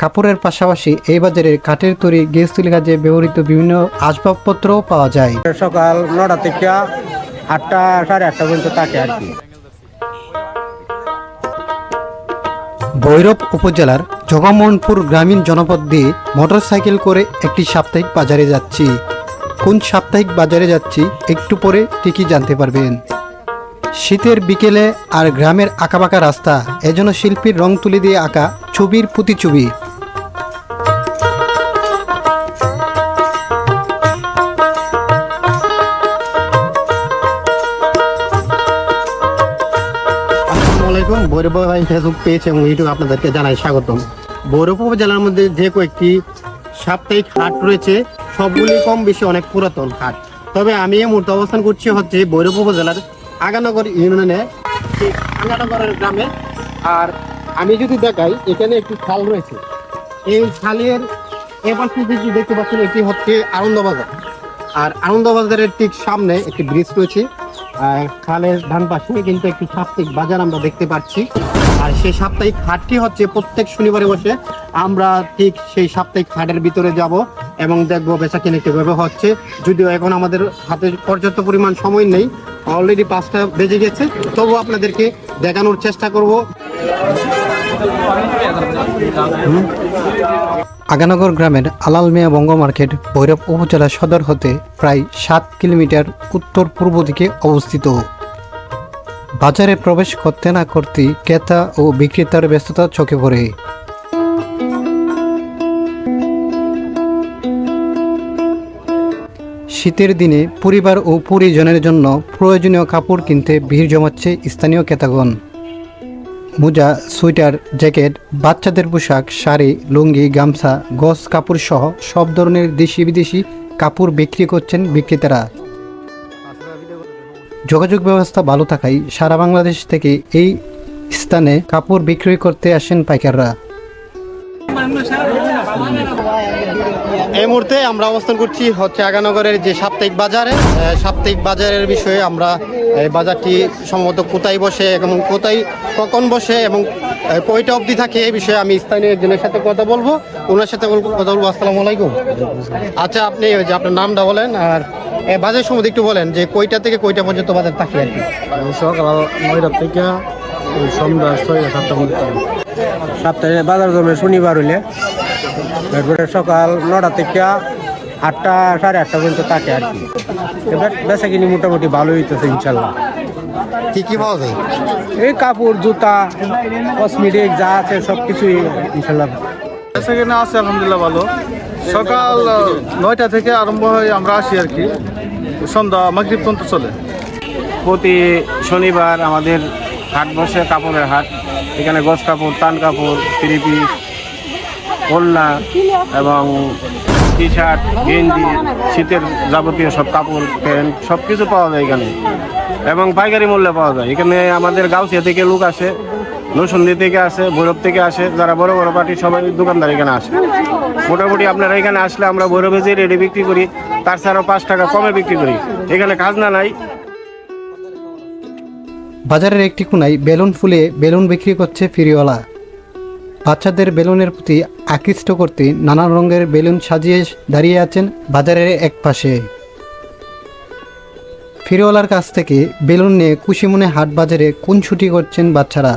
কাপড়ের পাশাপাশি এই বাজারে কাঠের তৈরি গ্যাস তুলি কাজে ব্যবহৃত বিভিন্ন আসবাবপত্রও পাওয়া যায়। সকাল নটা থেকে আটটা সাড়ে আটটা পর্যন্ত থাকে আর কি। ভৈরব উপজেলার জগমোহনপুর গ্রামীণ জনপদ দিয়ে মোটরসাইকেল করে একটি সাপ্তাহিক বাজারে যাচ্ছি। কোন সাপ্তাহিক বাজারে যাচ্ছি একটু পরে ঠিকই জানতে পারবেন। শীতের বিকেলে আর গ্রামের আঁকাবাঁকা রাস্তা এজন্য শিল্পীর রং তুলি দিয়ে আঁকা ছবির প্রতিছবি আলাইকুম। ভৈরব ফেসবুক পেজ এবং ইউটিউব আপনাদেরকে জানাই স্বাগতম। ভৈরব উপজেলার মধ্যে যে কয়েকটি সাপ্তাহিক হাট রয়েছে সবগুলি কম বেশি অনেক পুরাতন হাট। তবে আমি এই মুহূর্তে অবস্থান করছি হচ্ছে ভৈরব উপজেলার আগানগর ইউনিয়নে আগানগরের গ্রামে। আর আমি যদি দেখাই, এখানে একটি খাল রয়েছে। এই খালের এবার যদি দেখতে পাচ্ছেন, এটি হচ্ছে আনন্দবাজার। আর আনন্দবাজারের ঠিক সামনে একটি ব্রিজ রয়েছে। খালের ডান পাশে কিন্তু একটি সাপ্তাহিক বাজার আমরা দেখতে পাচ্ছি। আর সেই সাপ্তাহিক হাটটি হচ্ছে প্রত্যেক শনিবারে বসে আমরা ঠিক সেই সাপ্তাহিক হাটের ভিতরে যাব এবং দেখব বেচা কিনে কীভাবে হচ্ছে। যদিও এখন আমাদের হাতে পর্যাপ্ত পরিমাণ সময় নেই, অলরেডি পাঁচটা বেজে গেছে। তবু আপনাদেরকে দেখানোর চেষ্টা করব। আগানগর গ্রামের আলাল মিয়া বঙ্গ মার্কেট ভৈরব উপজেলা সদর হতে প্রায় সাত কিলোমিটার উত্তর পূর্ব দিকে অবস্থিত। বাজারে প্রবেশ করতে না করতেই ক্রেতা ও বিক্রেতার ব্যস্ততা চোখে পড়ে। শীতের দিনে পরিবার ও পরিজনের জন্য প্রয়োজনীয় কাপড় কিনতে ভিড় জমাচ্ছে স্থানীয় ক্রেতাগণ। মোজা, সোয়েটার, জ্যাকেট, বাচ্চাদের পোশাক, শাড়ি, লুঙ্গি, গামছা গস কাপড় সহ সব ধরনের দেশি বিদেশি কাপড় বিক্রি করছেন বিক্রেতারা। যোগাযোগ ব্যবস্থা ভালো থাকায় সারা বাংলাদেশ থেকে এই স্থানে কাপড় বিক্রি করতে আসেন পাইকাররা। এই মুহূর্তে আমরা অবস্থান করছি হচ্ছে আগানগরের যে সাপ্তাহিক বাজারে। সাপ্তাহিক বাজারের বিষয়ে আমরা এই বাজারটি সম্ভবত কোথায় বসে এবং কোথায় কখন বসে এবং কয়টা অবধি থাকে এই বিষয়ে আমি স্থানীয় একজনের সাথে কথা বলব। ওনার সাথে কথা বলব। আসসালামু আলাইকুম। আচ্ছা আপনি ওই যে আপনার নামটা বলেন আর এই বাজার সম্বন্ধে একটু বলেন যে কয়টা থেকে কয়টা পর্যন্ত বাজার থাকে আর কি? সকাল নয়টা থেকে সন্ধ্যা ছয় সাতটা মধ্যে থাকে। সপ্তাহে বাজার জমে শনিবার হইলে। তারপরে সকাল নটা থেকে আটটা সাড়ে আটটা পর্যন্ত থাকে আর কি। এবার বেচা কিনি মোটামুটি ভালোই হইতেছে ইনশাল্লাহ। কি কি পাওয়া যায়? এই কাপড় জুতা কসমেটিক যা আছে সব কিছুই ইনশাল্লাহ। সেখানে আছে আলহামদুলিল্লাহ ভালো। সকাল নয়টা থেকে আরম্ভ হয় আমরা আসি আর কি। সন্ধ্যা মাগরিব পর্যন্ত চলে। প্রতি শনিবার আমাদের হাট বসে কাপড়ের হাট। এখানে গস কাপড় তান কাপড় থ্রি পিস ওড়না এবং টি শার্ট গেঞ্জি, শীতের যাবতীয় সব কাপড়, প্যান্ট সব কিছু পাওয়া যায় এখানে। এবং পাইকারি মূল্যে পাওয়া যায়। এখানে আমাদের গাউসিয়া থেকে লোক আসে নসন্দি থেকে আসে, ভৈরব থেকে আসে, যারা বড় বড় পার্টি, সবাই দোকানদার এখানে আসে। মোটামুটি আপনারা এখানে আসলে আমরা ভৈরবে যে রেডি বিক্রি করি, তার ছাড়াও পাঁচ টাকা কমে বিক্রি করি। এখানে খাজনা নাই। বাজারের একটি কোনায় বেলুন ফুলে বেলুন বিক্রি করছে ফিরিওয়ালা। বাচ্চাদের বেলুনের প্রতি আকৃষ্ট করতে নানান রঙের বেলুন সাজিয়ে দাঁড়িয়ে আছেন বাজারের এক পাশে। ফিরিওয়ালার কাছ থেকে বেলুন নিয়ে কুশিমনে হাট বাজারে কোন ছুটি করছেন বাচ্চারা?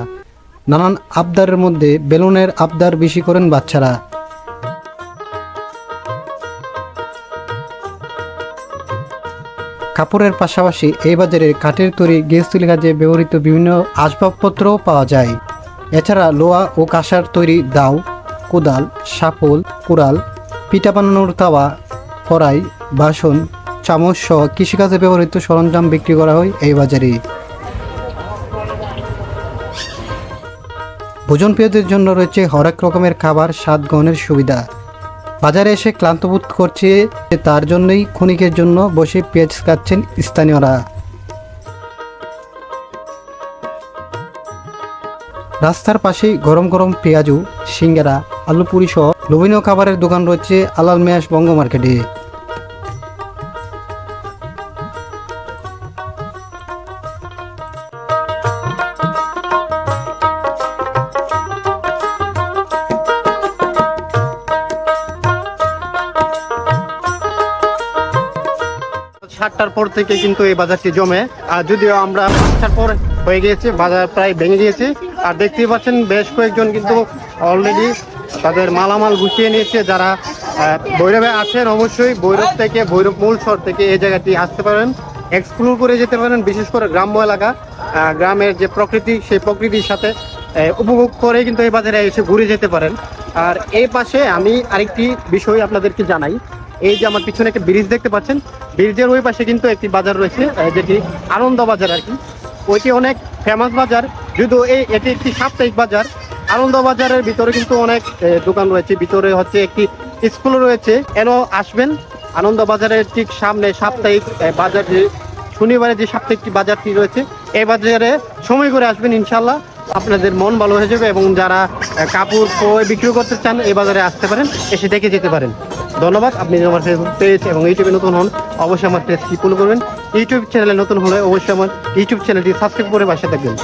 নানান আবদারের মধ্যে বেলুনের আবদার বেশি করেন বাচ্চারা। কাপড়ের পাশাপাশি এই বাজারে কাঠের তৈরি গ্যাস তুলি কাজে ব্যবহৃত বিভিন্ন আসবাবপত্রও পাওয়া যায়। এছাড়া লোহা ও কাঁসার তৈরি দাও, কোদাল, সাপল, কুড়াল, পিঠা বানানোর তাওয়া, কড়াই, বাসন, চামচ সহ কৃষিকাজে ব্যবহৃত সরঞ্জাম বিক্রি করা হয় এই বাজারে। ভোজন ভোজনপ্রিয়দের জন্য রয়েছে হরেক রকমের খাবার, স্বাদ গ্রহণের সুবিধা। বাজারে এসে ক্লান্ত বোধ করছে তার জন্যই ক্ষণিকের জন্য বসে পেঁয়াজ কাটছেন স্থানীয়রা। রাস্তার পাশেই গরম গরম পেঁয়াজু, সিঙ্গারা আলু পুরি সহ লোভনীয় খাবারের দোকান রয়েছে আলাল মেয়াস বঙ্গ মার্কেটে। সাতটার পর থেকে কিন্তু এই বাজারটি জমে। আর যদিও আমরা সাতটার পর হয়ে গিয়েছে, বাজার প্রায় ভেঙে গিয়েছে আর দেখতেই পাচ্ছেন বেশ কয়েকজন কিন্তু অলরেডি তাদের মালামাল গুছিয়ে নিয়েছে যারা ভৈরবে আছেন অবশ্যই ভৈরব থেকে ভৈরব মূল শহর থেকে এই জায়গাটি আসতে পারেন এক্সপ্লোর করে যেতে পারেন, বিশেষ করে গ্রাম্য এলাকা গ্রামের যে প্রকৃতি, সেই প্রকৃতির সাথে উপভোগ করে কিন্তু এই বাজারে এসে ঘুরে যেতে পারেন। আর এই পাশে আমি আরেকটি বিষয় আপনাদেরকে জানাই, এই যে আমার পিছনে একটা ব্রিজ দেখতে পাচ্ছেন, ব্রিজের ওই পাশে কিন্তু একটি বাজার রয়েছে যেটি আনন্দ বাজার আর কি। ওইটি অনেক ফেমাস বাজার। যদিও এই, এটি একটি সাপ্তাহিক বাজার। আনন্দ বাজারের ভিতরে কিন্তু অনেক দোকান রয়েছে। ভিতরে হচ্ছে একটি স্কুল রয়েছে। এন আসবেন? আনন্দ বাজারের ঠিক সামনে সাপ্তাহিক বাজার যে শনিবারে যে সাপ্তাহিক বাজারটি রয়েছে, এই বাজারে সময় করে আসবেন ইনশাল্লাহ আপনাদের মন ভালো হয়ে যাবে এবং যারা কাপড় ক্রয় বিক্রি করতে চান, এই বাজারে আসতে পারেন, এসে দেখে যেতে পারেন। ধন্যবাদ। আপনি আমার ফেসবুক পেজ এবং ইউটিউবে নতুন হন, অবশ্যই আমার পেজটি ফলো করবেন। ইউটিউব চ্যানেলে নতুন হলে অবশ্যই আমার ইউটিউব চ্যানেলটি সাবস্ক্রাইব করে বাসায় থাকবেন।